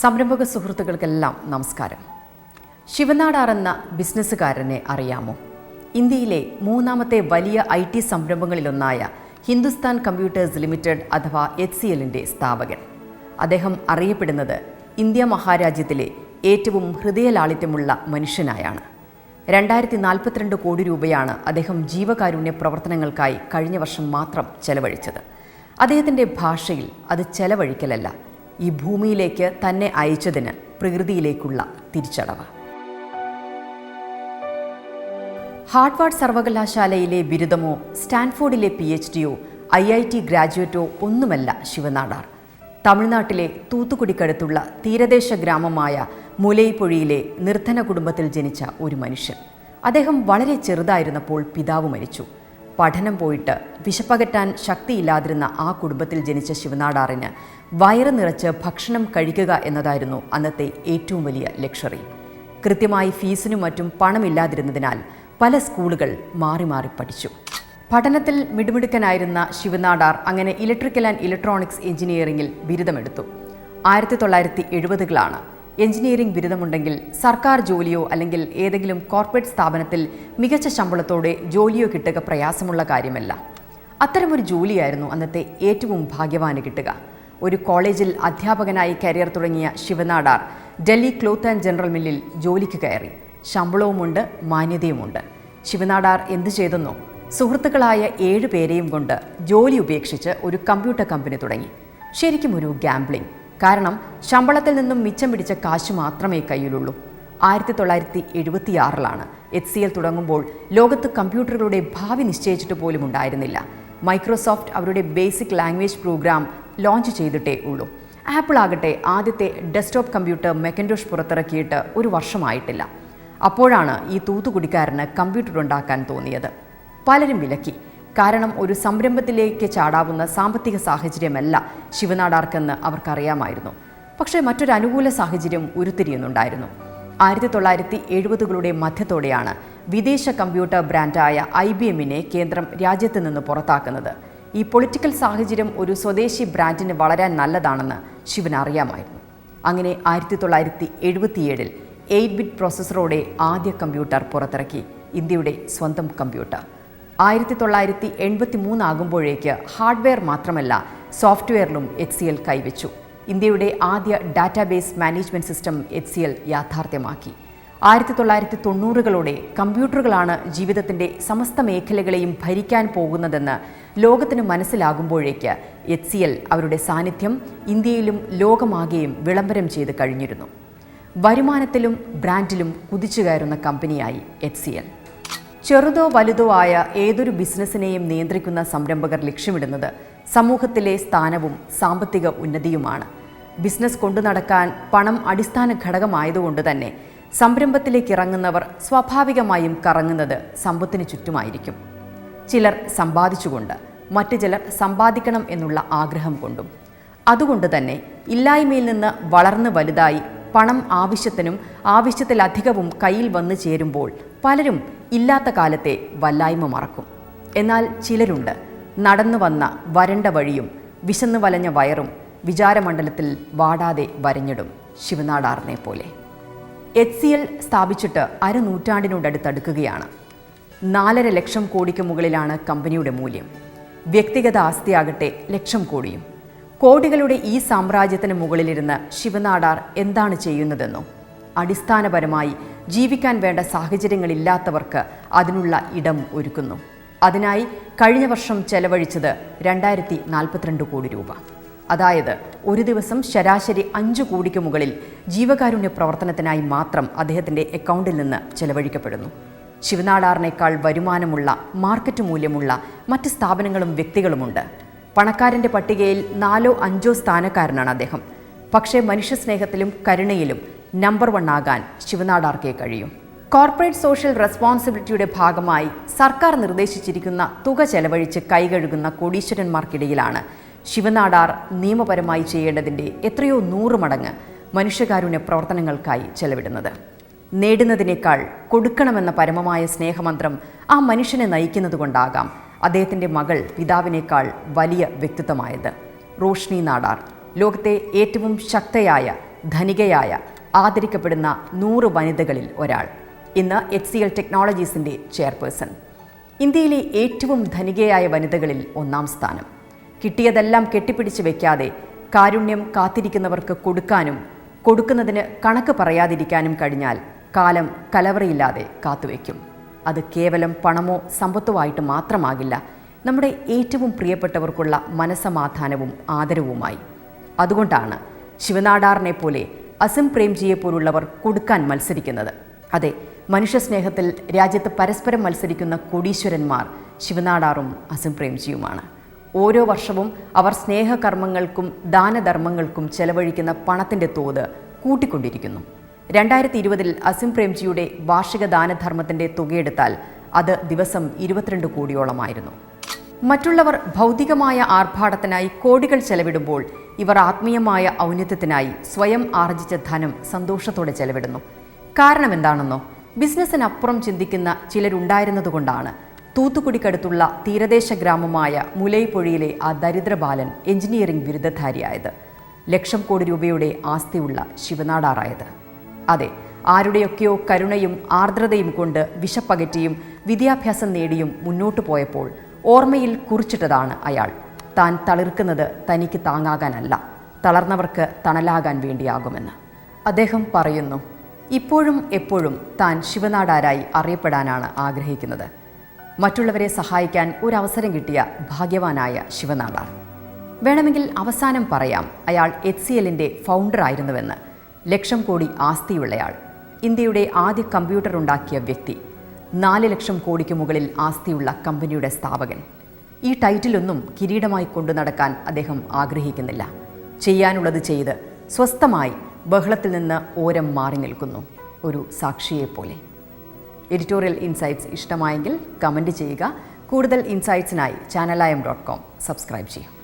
സംരംഭക സുഹൃത്തുക്കൾക്കെല്ലാം നമസ്കാരം. ശിവനാടാർ എന്ന ബിസിനസ്സുകാരനെ അറിയാമോ? ഇന്ത്യയിലെ മൂന്നാമത്തെ വലിയ ഐ ടി സംരംഭങ്ങളിലൊന്നായ ഹിന്ദുസ്ഥാൻ കമ്പ്യൂട്ടേഴ്സ് ലിമിറ്റഡ് അഥവാ എച്ച് സി എല്ലിന്റെ സ്ഥാപകൻ. അദ്ദേഹം അറിയപ്പെടുന്നത് ഇന്ത്യ മഹാരാജ്യത്തിലെ ഏറ്റവും ഹൃദയലാളിത്യമുള്ള മനുഷ്യനായാണ്. രണ്ടായിരത്തി നാൽപ്പത്തിരണ്ട് കോടി രൂപയാണ് അദ്ദേഹം ജീവകാരുണ്യ പ്രവർത്തനങ്ങൾക്കായി കഴിഞ്ഞ വർഷം മാത്രം ചെലവഴിച്ചത്. അദ്ദേഹത്തിന്റെ ഭാഷയിൽ അത് ചെലവഴിക്കലല്ല ഈ ഭൂമിയിലേക്ക് തന്നെ അയച്ചതിന് പ്രകൃതിയിലേക്കുള്ള തിരിച്ചടവ്. ഹാർഡ്വാർഡ് സർവകലാശാലയിലെ ബിരുദമോ സ്റ്റാൻഫോർഡിലെ പി എച്ച് ഡിയോ ഐ ഐ ടി ഗ്രാജുവേറ്റോ ഒന്നുമല്ല ശിവനാടാർ തമിഴ്നാട്ടിലെ തൂത്തുക്കുടിക്കടുത്തുള്ള തീരദേശ ഗ്രാമമായ മുലൈപ്പൊഴിയിലെ നിർധന കുടുംബത്തിൽ ജനിച്ച ഒരു മനുഷ്യൻ. അദ്ദേഹം വളരെ ചെറുതായിരുന്നപ്പോൾ പിതാവ് മരിച്ചു. പഠനം പോയിട്ട് വിശപ്പകറ്റാൻ ശക്തിയില്ലാതിരുന്ന ആ കുടുംബത്തിൽ ജനിച്ച ശിവനാടാറിന് വയറ് നിറച്ച് ഭക്ഷണം കഴിക്കുക എന്നതായിരുന്നു അന്നത്തെ ഏറ്റവും വലിയ ലക്ഷറി. കൃത്യമായി ഫീസിനും മറ്റും പണമില്ലാതിരുന്നതിനാൽ പല സ്കൂളുകൾ മാറി മാറി പഠിച്ചു. പഠനത്തിൽ മിടുമിടുക്കനായിരുന്ന ശിവനാടാർ അങ്ങനെ ഇലക്ട്രിക്കൽ ആൻഡ് ഇലക്ട്രോണിക്സ് എഞ്ചിനീയറിംഗിൽ ബിരുദമെടുത്തു. ആയിരത്തി തൊള്ളായിരത്തി എഴുപതുകളാണ് എഞ്ചിനീയറിംഗ് ബിരുദമുണ്ടെങ്കിൽ സർക്കാർ ജോലിയോ അല്ലെങ്കിൽ ഏതെങ്കിലും കോർപ്പറേറ്റ് സ്ഥാപനത്തിൽ മികച്ച ശമ്പളത്തോടെ ജോലിയോ കിട്ടുക പ്രയാസമുള്ള കാര്യമല്ല. അത്തരമൊരു ജോലിയായിരുന്നു അന്നത്തെ ഏറ്റവും ഭാഗ്യവാന് കിട്ടുക. ഒരു കോളേജിൽ അധ്യാപകനായി കരിയർ തുടങ്ങിയ Shiv Nadar Delhi cloth and general മില്ലിൽ ജോലിക്ക് കയറി. ശമ്പളവുമുണ്ട് മാന്യതയുമുണ്ട്. ശിവനാടാർ എന്തു ചെയ്തെന്നോ? സുഹൃത്തുക്കളായ ഏഴ് പേരെയും കൊണ്ട് ജോലി ഉപേക്ഷിച്ച് ഒരു കമ്പ്യൂട്ടർ കമ്പനി തുടങ്ങി. ശരിക്കും ഒരു ഗാംബ്ലിംഗ് കാരണം ശമ്പളത്തിൽ നിന്നും മിച്ചം പിടിച്ച കാശ് മാത്രമേ കയ്യിലുള്ളൂ. ആയിരത്തി തൊള്ളായിരത്തി എഴുപത്തിയാറിലാണ് എച്ച് സി എൽ തുടങ്ങുമ്പോൾ ലോകത്ത് കമ്പ്യൂട്ടറുകളുടെ ഭാവി നിശ്ചയിച്ചിട്ട് പോലും ഉണ്ടായിരുന്നില്ല. മൈക്രോസോഫ്റ്റ് അവരുടെ ബേസിക് ലാംഗ്വേജ് പ്രോഗ്രാം ലോഞ്ച് ചെയ്തിട്ടേ ഉള്ളൂ. ആപ്പിൾ ആകട്ടെ ആദ്യത്തെ ഡെസ്ക്ടോപ്പ് കമ്പ്യൂട്ടർ മെക്കൻഡോഷ് പുറത്തിറക്കിയിട്ട് ഒരു വർഷമായിട്ടില്ല. അപ്പോഴാണ് ഈ തൂത്തുകുടിക്കാരന് കമ്പ്യൂട്ടർ ഉണ്ടാക്കാൻ തോന്നിയത്. പലരും വിലക്കി. കാരണം ഒരു സംരംഭത്തിലേക്ക് ചാടാവുന്ന സാമ്പത്തിക സാഹചര്യമല്ല ശിവനാടാർക്കെന്ന് അവർക്കറിയാമായിരുന്നു. പക്ഷേ മറ്റൊരു അനുകൂല സാഹചര്യം ഉരുത്തിരിയുന്നുണ്ടായിരുന്നു. ആയിരത്തി തൊള്ളായിരത്തി എഴുപതുകളുടെ മധ്യത്തോടെയാണ് വിദേശ കമ്പ്യൂട്ടർ ബ്രാൻഡായ ഐ ബി എമ്മിനെ കേന്ദ്രം രാജ്യത്ത് നിന്ന് പുറത്താക്കുന്നത്. ഈ പൊളിറ്റിക്കൽ സാഹചര്യം ഒരു സ്വദേശി ബ്രാൻഡിന് വളരാൻ നല്ലതാണെന്ന് ശിവൻ അറിയാമായിരുന്നു അങ്ങനെ ആയിരത്തി തൊള്ളായിരത്തി എഴുപത്തിയേഴിൽ എയ്റ്റ് ബിറ്റ് പ്രോസസ്സറോടെ ആദ്യ കമ്പ്യൂട്ടർ പുറത്തിറക്കി. ഇന്ത്യയുടെ സ്വന്തം കമ്പ്യൂട്ടർ. ആയിരത്തി തൊള്ളായിരത്തി എൺപത്തി മൂന്നാകുമ്പോഴേക്ക് ഹാർഡ്വെയർ മാത്രമല്ല സോഫ്റ്റ്വെയറിലും എച്ച് സി എൽ കൈവച്ചു. ഇന്ത്യയുടെ ആദ്യ database management system H C L യാഥാർത്ഥ്യമാക്കി. ആയിരത്തി തൊള്ളായിരത്തി തൊണ്ണൂറുകളോടെ കമ്പ്യൂട്ടറുകളാണ് ജീവിതത്തിന്റെ സമസ്ത മേഖലകളെയും ഭരിക്കാൻ പോകുന്നതെന്ന് ലോകത്തിന് മനസ്സിലാകുമ്പോഴേക്ക് എച്ച് സി എൽ അവരുടെ സാന്നിധ്യം ഇന്ത്യയിലും ലോകമാകെയും വിളംബരം ചെയ്ത് കഴിഞ്ഞിരുന്നു. വരുമാനത്തിലും ബ്രാൻഡിലും കുതിച്ചു കയറുന്ന കമ്പനിയായി എച്ച് സി എൽ. ചെറുതോ വലുതോ ആയ ഏതൊരു ബിസിനസ്സിനെയും നിയന്ത്രിക്കുന്ന സംരംഭകർ ലക്ഷ്യമിടുന്നത് സമൂഹത്തിലെ സ്ഥാനവും സാമ്പത്തിക ഉന്നതിയുമാണ്. ബിസിനസ് കൊണ്ടു നടക്കാൻ പണം അടിസ്ഥാന ഘടകമായതുകൊണ്ട് തന്നെ സംരംഭത്തിലേക്ക് ഇറങ്ങുന്നവർ സ്വാഭാവികമായും കറങ്ങുന്നത് സമ്പത്തിന് ചുറ്റുമായിരിക്കും. ചിലർ സമ്പാദിച്ചുകൊണ്ട് മറ്റു ചിലർ സമ്പാദിക്കണം എന്നുള്ള ആഗ്രഹം കൊണ്ടും. അതുകൊണ്ട് തന്നെ ഇല്ലായ്മയിൽ നിന്ന് വളർന്ന് വലുതായി പണം ആവശ്യത്തിനും ആവശ്യത്തിലധികവും കയ്യിൽ വന്നു ചേരുമ്പോൾ പലരും ഇല്ലാത്ത കാലത്തെ വല്ലായ്മ മറക്കും. എന്നാൽ ചിലരുണ്ട്. നടന്നു വന്ന വരണ്ട വഴിയും വിശന്നു വലഞ്ഞ വയറും വിചാരമണ്ഡലത്തിൽ വാടാതെ വരഞ്ഞിടും ശിവനാടാറിനെ പോലെ. എച്ച് സി എൽ സ്ഥാപിച്ചിട്ട് അരനൂറ്റാണ്ടിനോടടുത്തടുക്കുകയാണ്. നാലര ലക്ഷം കോടിക്ക് മുകളിലാണ് കമ്പനിയുടെ മൂല്യം. വ്യക്തിഗത ആസ്തിയാകട്ടെ ലക്ഷം കോടിയും. കോടികളുടെ ഈ സാമ്രാജ്യത്തിന് മുകളിലിരുന്ന് ശിവനാടാർ എന്താണ് ചെയ്യുന്നതെന്നും അടിസ്ഥാനപരമായി ജീവിക്കാൻ വേണ്ട സാഹചര്യങ്ങളില്ലാത്തവർക്ക് അതിനുള്ള ഇടം ഒരുക്കുന്നു. അതിനായി കഴിഞ്ഞ വർഷം ചെലവഴിച്ചത് രണ്ടായിരത്തി നാൽപ്പത്തിരണ്ട് കോടി രൂപ. അതായത് ഒരു ദിവസം ശരാശരി അഞ്ച് കോടിക്ക് മുകളിൽ ജീവകാരുണ്യ പ്രവർത്തനത്തിനായി മാത്രം അദ്ദേഹത്തിന്റെ അക്കൗണ്ടിൽ നിന്ന് ചെലവഴിക്കപ്പെടുന്നു. ശിവനാടാറിനേക്കാൾ വരുമാനമുള്ള മാർക്കറ്റ് മൂല്യമുള്ള മറ്റ് സ്ഥാപനങ്ങളും വ്യക്തികളുമുണ്ട്. പണക്കാരന്റെ പട്ടികയിൽ നാലോ അഞ്ചോ സ്ഥാനക്കാരനാണ് അദ്ദേഹം. പക്ഷേ മനുഷ്യസ്നേഹത്തിലും കരുണയിലും നമ്പർ വൺ ആകാൻ ശിവനാടാർക്കേ കഴിയും? കോർപ്പറേറ്റ് സോഷ്യൽ റെസ്പോൺസിബിലിറ്റിയുടെ ഭാഗമായി സർക്കാർ നിർദ്ദേശിച്ചിരിക്കുന്ന തുക ചെലവഴിച്ച് കൈകഴുകുന്ന കോടീശ്വരന്മാർക്കിടയിലാണ് ശിവനാടാർ നിയമപരമായി ചെയ്യേണ്ടതിന്റെ എത്രയോ നൂറ് മടങ്ങ് മനുഷ്യകാരുണ്യ പ്രവർത്തനങ്ങൾക്കായി ചെലവിടുന്നത്. നേടുന്നതിനേക്കാൾ കൊടുക്കണമെന്ന പരമമായ സ്നേഹമന്ത്രം ആ മനുഷ്യനെ നയിക്കുന്നതുകൊണ്ടാകാം. അദ്ദേഹത്തിന്റെ മകൾ പിതാവിനേക്കാൾ വലിയ വ്യക്തിത്വമായത്. റോഷ്നി നാടാർ ലോകത്തെ ഏറ്റവും ശക്തയായ ധനികയായ ആദരിക്കപ്പെടുന്ന നൂറ് വനിതകളിൽ ഒരാൾ. ഇന്ന് എച്ച് സി എൽ ടെക്നോളജീസിന്റെ ചെയർപേഴ്സൺ. ഇന്ത്യയിലെ ഏറ്റവും ധനികയായ വനിതകളിൽ ഒന്നാം സ്ഥാനം. കിട്ടിയതെല്ലാം കെട്ടിപ്പിടിച്ച് വയ്ക്കാതെ കാരുണ്യം കാത്തിരിക്കുന്നവർക്ക് കൊടുക്കാനും കൊടുക്കുന്നതിന് കണക്ക് പറയാതിരിക്കാനും കഴിഞ്ഞാൽ കാലം കലവറയില്ലാതെ കാത്തുവെക്കും. അത് കേവലം പണമോ സമ്പത്തോ ആയിട്ട് മാത്രമാകില്ല. നമ്മുടെ ഏറ്റവും പ്രിയപ്പെട്ടവർക്കുള്ള മനസമാധാനവും ആദരവുമായി. അതുകൊണ്ടാണ് ശിവനാടാറിനെ പോലെ അസിം പ്രേംജിയെ പോലുള്ളവർ കൊടുക്കാൻ മത്സരിക്കുന്നത്. അതെ മനുഷ്യസ്നേഹത്തിൽ രാജ്യത്ത് പരസ്പരം മത്സരിക്കുന്ന കോടീശ്വരന്മാർ ശിവനാടാറും അസിം പ്രേംജിയുമാണ്. ഓരോ വർഷവും അവർ സ്നേഹകർമ്മങ്ങൾക്കും ദാനധർമ്മങ്ങൾക്കും ചെലവഴിക്കുന്ന പണത്തിന്റെ തോത് കൂട്ടിക്കൊണ്ടിരിക്കുന്നു. രണ്ടായിരത്തി ഇരുപതിൽ അസിം പ്രേംജിയുടെ വാർഷിക ദാനധർമ്മത്തിന്റെ തുകയെടുത്താൽ അത് ദിവസം ഇരുപത്തിരണ്ട് കോടിയോളമായിരുന്നു. മറ്റുള്ളവർ ഭൗതികമായ ആർഭാടത്തിനായി കോടികൾ ചെലവിടുമ്പോൾ ഇവർ ആത്മീയമായ ഔന്നത്യത്തിനായി സ്വയം ആർജിച്ച ധനം സന്തോഷത്തോടെ ചെലവിടുന്നു. കാരണം എന്താണെന്നോ ബിസിനസ്സിനപ്പുറം ചിന്തിക്കുന്ന ചിലരുണ്ടായിരുന്നതുകൊണ്ടാണ് തൂത്തുക്കുടിക്കടുത്തുള്ള തീരദേശ ഗ്രാമമായ മുലൈപ്പൊഴിയിലെ ആ ദരിദ്ര ബാലൻ എഞ്ചിനീയറിംഗ് ബിരുദധാരിയായത്. ലക്ഷം കോടി രൂപയുടെ ആസ്തിയുള്ള ശിവനാടാറായത്. അതെ ആരുടെയൊക്കെയോ കരുണയും ആർദ്രതയും കൊണ്ട് വിശപ്പകറ്റിയും വിദ്യാഭ്യാസം നേടിയും മുന്നോട്ടു പോയപ്പോൾ ഓർമ്മയിൽ കുറിച്ചിട്ടതാണ് അയാൾ. താൻ തളിർക്കുന്നത് തനിക്ക് താങ്ങാകാനല്ല തളർന്നവർക്ക് തണലാകാൻ വേണ്ടിയാകുമെന്ന്. അദ്ദേഹം പറയുന്നു ഇപ്പോഴും എപ്പോഴും താൻ ശിവനാടാരായി അറിയപ്പെടാനാണ് ആഗ്രഹിക്കുന്നത്. മറ്റുള്ളവരെ സഹായിക്കാൻ ഒരവസരം കിട്ടിയ ഭാഗ്യവാനായ ശിവനാടാർ. വേണമെങ്കിൽ അവസാനം പറയാം അയാൾ എച്ച് സി എല്ലിന്റെ ഫൗണ്ടറായിരുന്നുവെന്ന് ലക്ഷം കോടി ആസ്തിയുള്ളയാൾ. ഇന്ത്യയുടെ ആദ്യ കമ്പ്യൂട്ടർ ഉണ്ടാക്കിയ വ്യക്തി. നാല് ലക്ഷം കോടിക്ക് മുകളിൽ ആസ്തിയുള്ള കമ്പനിയുടെ സ്ഥാപകൻ. ഈ ടൈറ്റിലൊന്നും കിരീടമായി കൊണ്ടു നടക്കാൻ അദ്ദേഹം ആഗ്രഹിക്കുന്നില്ല. ചെയ്യാനുള്ളത് ചെയ്ത് സ്വസ്ഥമായി ബഹളത്തിൽ നിന്ന് ഓരം മാറി നിൽക്കുന്നു. ഒരു സാക്ഷിയെപ്പോലെ. എഡിറ്റോറിയൽ ഇൻസൈറ്റ്സ് ഇഷ്ടമായെങ്കിൽ കമന്റ് ചെയ്യുക. കൂടുതൽ ഇൻസൈറ്റ്സിനായി ചാനലായം ഡോട്ട് കോം. സബ്സ്ക്രൈബ് ചെയ്യും